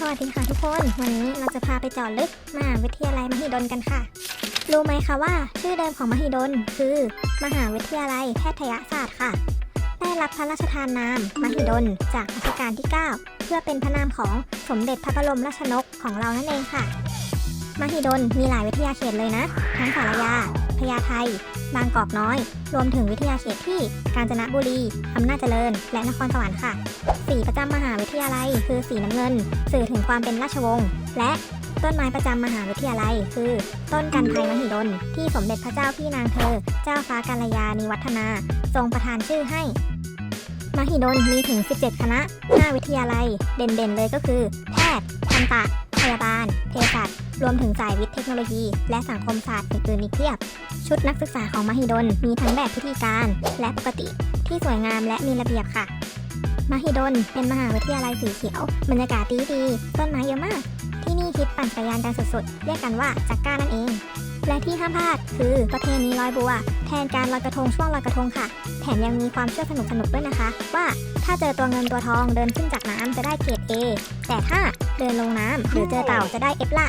สวัสดีค่ะทุกคน วันนี้เราจะพาไปเจาะลึกมหาวิทยาลัยมหิดลกันค่ะ รู้ไหมคะว่า ชื่อเดิมของมหิดลคือ มหาวิทยาลัยแพทยศาสตร์ค่ะ ได้รับพระราชทานนาม มหิดลจากรัชกาลที่ 9 เพื่อเป็นพระนามของสมเด็จพระบรมราชนกของเรานั่นเองค่ะ มหิดลมีหลายวิทยาเขตเลยนะ ทั้งสารยา พญาไทบางกอกน้อย รวมถึงวิทยาเขตที่กาญจนบุรีอำนาจเจริญ และนครสวรรค์ค่ะ สีประจำมหาวิทยาลัย คือสีน้ำเงิน สื่อถึงความเป็นราชวงศ์และต้นไม้ประจำมหาวิทยาลัย คือ ต้นกันไทยมหิดล ที่สมเด็จพระเจ้าพี่นางเธอ เจ้าฟ้ากัลยาณิวัฒนา ทรงประทานชื่อให้ มหิดลมีถึง 17 คณะ 5 วิทยาลัย เด่นๆเลยก็คือ แพทย์ทันตะพยาบาลเภสัช รวมถึงสายวิทย์เทคโนโลยี และสังคมศาสตร์อื่นๆอีกเพียบ ชุดนักศึกษาของมหิดล มีทั้งแบบพิธีการ และปกติที่สวยงามและมีระเบียบค่ะ มหิดล เป็นมหาวิทยาลัยสีเขียว บรรยากาศดีดีต้นไม้เยอะมาก ที่นี่ฮิตปั่นจักรยานกันสุดๆ เรียกกันว่าจักก้านั่นเอง และที่ห้ามพลาดคือประเพณีลอยบัว แทนการลอยกระทงช่วงลอยกระทงค่ะ แถมยังมีความเชื่อสนุกๆด้วยนะคะ ว่าถ้าเจอตัวเงินตัวทองเดินขึ้นจากน้ำจะได้เกรด A แต่ถ้าเดินลงน้ำหรือเจอเต่าจะได้ F ละ